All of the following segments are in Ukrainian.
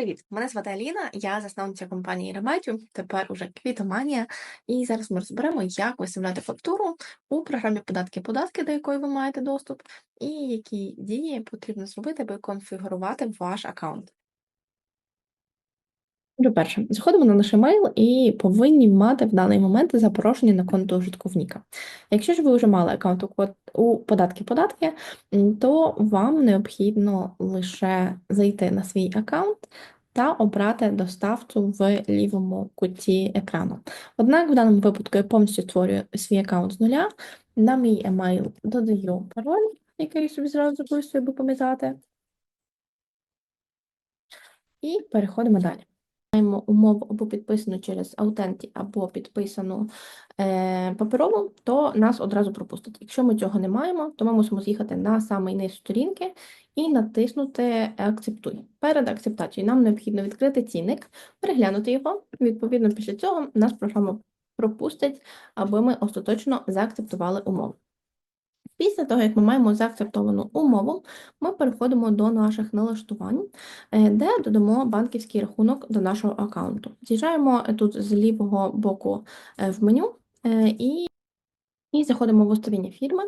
Привіт, мене звати Аліна, я засновниця компанії Ремедіум, тепер уже Квітоманія. І зараз ми розберемо, як виставляти фактуру у програмі податки-податки, до якої ви маєте доступ, і які дії потрібно зробити, аби конфігурувати ваш аккаунт. Отже, перше, заходимо на наш емейл і повинні мати в даний момент запрошення на конто житковніка. Якщо ж ви вже мали аккаунт у податки-податки, то вам необхідно лише зайти на свій аккаунт та обрати доставцю в лівому куті екрану. Однак в даному випадку я повністю створюю свій аккаунт з нуля. На мій емейл додаю пароль, який собі зразу записую, аби пам'ятати. І переходимо далі. Маємо умову або підписану через Authentic, або підписану е, паперово, то нас одразу пропустить. Якщо ми цього не маємо, то ми мусимо з'їхати на самий низ сторінки і натиснути Акцептуй. Перед акцептацією нам необхідно відкрити цінник, переглянути його. Відповідно, після цього нас програма пропустить, аби ми остаточно заакцептували умову. Після того, як ми маємо заакцептовану умову, ми переходимо до наших налаштувань, е, де додамо банківський рахунок до нашого аккаунту. З'їжджаємо е, тут з лівого боку е, в меню і, і заходимо в уставління фірми,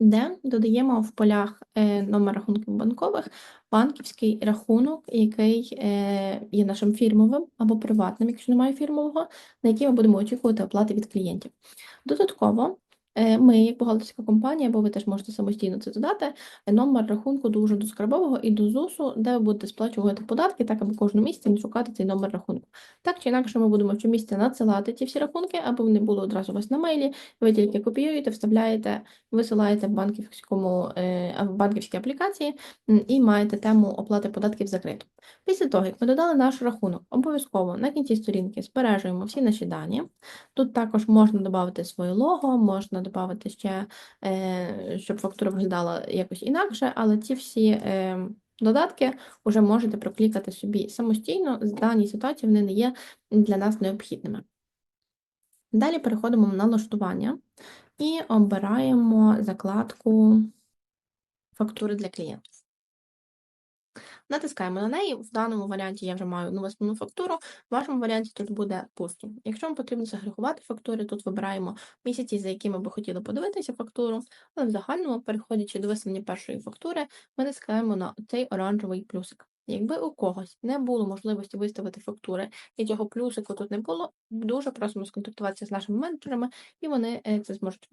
де додаємо в полях номер рахунків банкових банківський рахунок, який є нашим фірмовим або приватним, якщо немає фірмового, на який ми будемо очікувати оплати від клієнтів. Додатково Ми, як бухгалтерська компанія, або ви теж можете самостійно це додати, е, номер рахунку дуже до скарбового і до ЗУСу, де ви будете сплачувати податки, так аби кожного місяця не шукати цей номер рахунку. Так чи інакше, ми будемо щомісяця надсилати ці всі рахунки, аби вони були одразу у вас на мейлі. Ви тільки копіюєте, вставляєте, висилаєте в банківському е, в банківській аплікації і маєте тему оплати податків закриту. Після того, як ми додали наш рахунок, обов'язково на кінці сторінки збережуємо всі наші дані. Тут також можна додати своє лого, можна додати ще, е, щоб фактура виглядала якось інакше, але ці всі е, додатки вже можете проклікати собі самостійно, з даній ситуації вони не є для нас необхідними. Далі переходимо на налаштування і обираємо закладку фактури для клієнтів. Натискаємо на неї. В даному варіанті я вже маю нову основну фактуру, в вашому варіанті тут буде пусто. Якщо вам потрібно загрегувати фактури, тут вибираємо місяці, за якими ви хотіли подивитися фактуру, але в загальному, переходячи до висунення першої фактури, ми натискаємо на цей оранжевий плюсик. Якби у когось не було можливості виставити фактури, і цього плюсику тут не було, дуже просимо сконтактуватися з нашими менеджерами, і вони е, це зможуть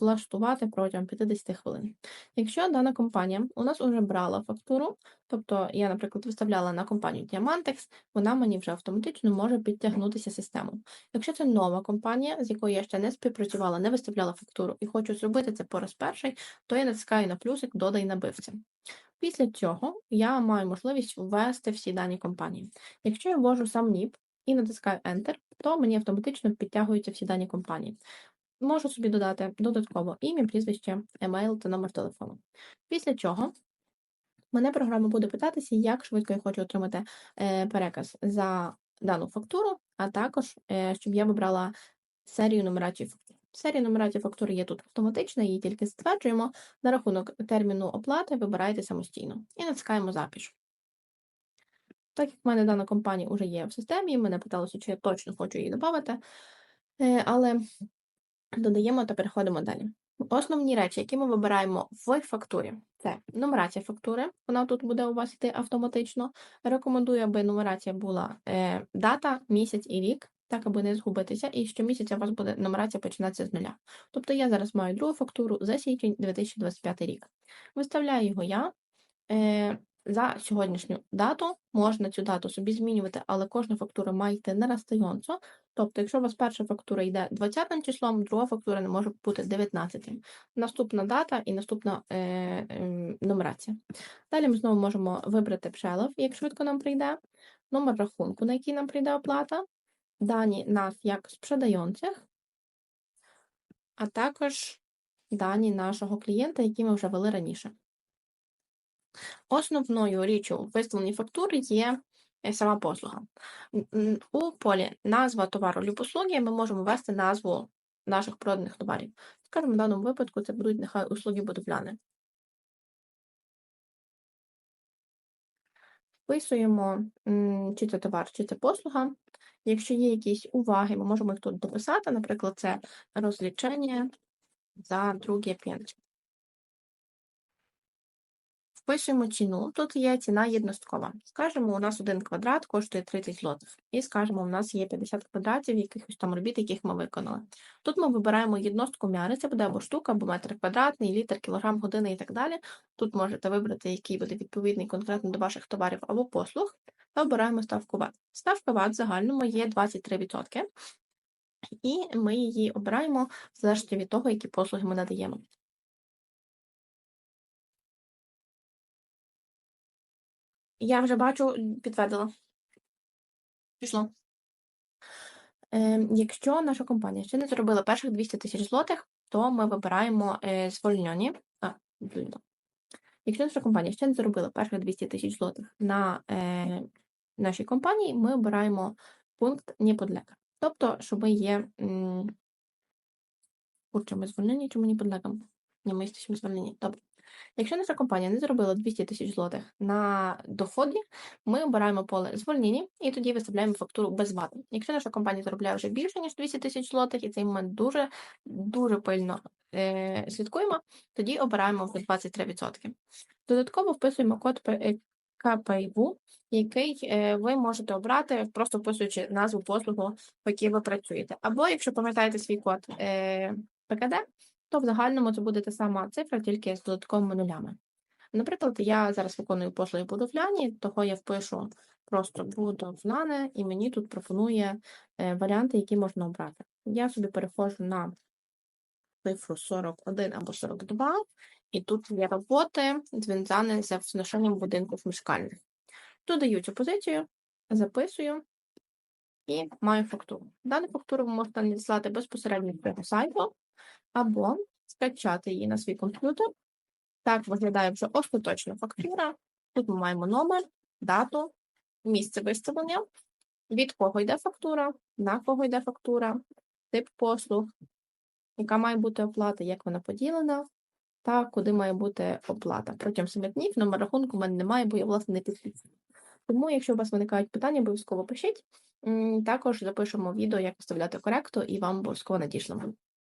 влаштувати протягом 50 хвилин. Якщо дана компанія у нас вже брала фактуру, тобто я, наприклад, виставляла на компанію Diamantex, вона мені вже автоматично може підтягнутися систему. Якщо це нова компанія, з якою я ще не співпрацювала, не виставляла фактуру і хочу зробити це по раз перший, то я натискаю на плюсик Додай набивця. Після цього я маю можливість ввести всі дані компанії. Якщо я ввожу сам НІП і натискаю Enter, то мені автоматично підтягуються всі дані компанії. Можу собі додати додатково ім'я, прізвище, емейл та номер телефону. Після чого мене програма буде питатися, як швидко я хочу отримати е, переказ за дану фактуру, а також е, щоб я вибрала серію нумерації фактур. Серія нумерації фактури є тут автоматична, її тільки затверджуємо. На рахунок терміну оплати вибираєте самостійно і натискаємо запис. Так як в мене дана компанія вже є в системі, мене питалося, чи я точно хочу її додати, е, але додаємо та переходимо далі. Основні речі, які ми вибираємо в фактурі, це нумерація фактури, вона тут буде у вас йти автоматично. Рекомендую, аби нумерація була е, дата, місяць і рік, так аби не згубитися, і щомісяця у вас буде нумерація починатися з нуля. Тобто я зараз маю другу фактуру за січень 2025 рік. Виставляю його я. Е, за сьогоднішню дату можна цю дату собі змінювати, але кожна фактура має йти на розстайонцо. Тобто, якщо у вас перша фактура йде 20 числом, друга фактура не може бути 19. Наступна дата і наступна е, е, нумерація. Далі ми знову можемо вибрати пшелов, як швидко нам прийде, номер рахунку, на який нам прийде оплата, дані нас як спrzedających, а також дані нашого клієнта, які ми вже ввели раніше. Основною річчю в виставленні фактури є е, сама послуга. У полі назва товару або послуги ми можемо ввести назву наших проданих товарів. Скажімо, в даному випадку це будуть нехай услуги будівляни. Вписуємо, чи це товар, чи це послуга. Якщо є якісь уваги, ми можемо їх тут дописати. Наприклад, це розлічення за другий п'ять. Впишемо ціну. Тут є ціна єдносткова. Скажемо, у нас один квадрат коштує 30 злотих. І скажемо, у нас є 50 квадратів якихось там робіт, яких ми виконали. Тут ми вибираємо єдностку м'яри, це буде або штука, або метр квадратний, літр, кілограм, година і так далі. Тут можете вибрати, який буде відповідний конкретно до ваших товарів або послуг, та обираємо ставку ВАТ. Ставка ВАТ в загальному є 23%, і ми її обираємо в залежності від того, які послуги ми надаємо. Я вже бачу, підтвердила. Пішло. Ем, якщо наша компанія ще не заробила перших 200 тисяч злотих, то ми вибираємо е, звольнені. А. Якщо наша компанія ще не заробила перших 200 тисяч злотих на е, нашій компанії, ми обираємо пункт «Не подлега». Тобто, що ми є. М, ми звольнені чи ми не підлегаємо? Ні, ми jesteśmy звольнені. Добре. Якщо наша компанія не заробила 200 тисяч злотих на доході, ми обираємо поле звольнені і тоді виставляємо фактуру без вати. Якщо наша компанія заробляє вже більше, ніж 200 тисяч злотих, і цей момент дуже, дуже пильно е, слідкуємо, тоді обираємо вже 23%. Додатково вписуємо код е, КПІВУ, який е, ви можете обрати, просто вписуючи назву послугу, по якій ви працюєте. Або якщо пам'ятаєте свій код е, ПКД, то в загальному це буде та сама цифра, тільки з додатковими нулями. Наприклад, я зараз виконую послуги будовляні, того я впишу просто будовляне, і мені тут пропонує е, варіанти, які можна обрати. Я собі переходжу на цифру 41 або 42, і тут є роботи, зв'язані з вношенням будинків мешкальних. Додаю цю позицію, записую і маю фактуру. Дану фактуру ви можете надіслати безпосередньо з цього сайту, або скачати її на свій комп'ютер. Так виглядає вже остаточна фактура. Тут ми маємо номер, дату, місце виставлення, від кого йде фактура, на кого йде фактура, тип послуг, яка має бути оплата, як вона поділена, та куди має бути оплата. Протягом 7 днів номер рахунку в мене немає, бо я, власне, не підписана. Тому, якщо у вас виникають питання, обов'язково пишіть. Також запишемо відео, як виставляти коректу, і вам обов'язково надішлемо.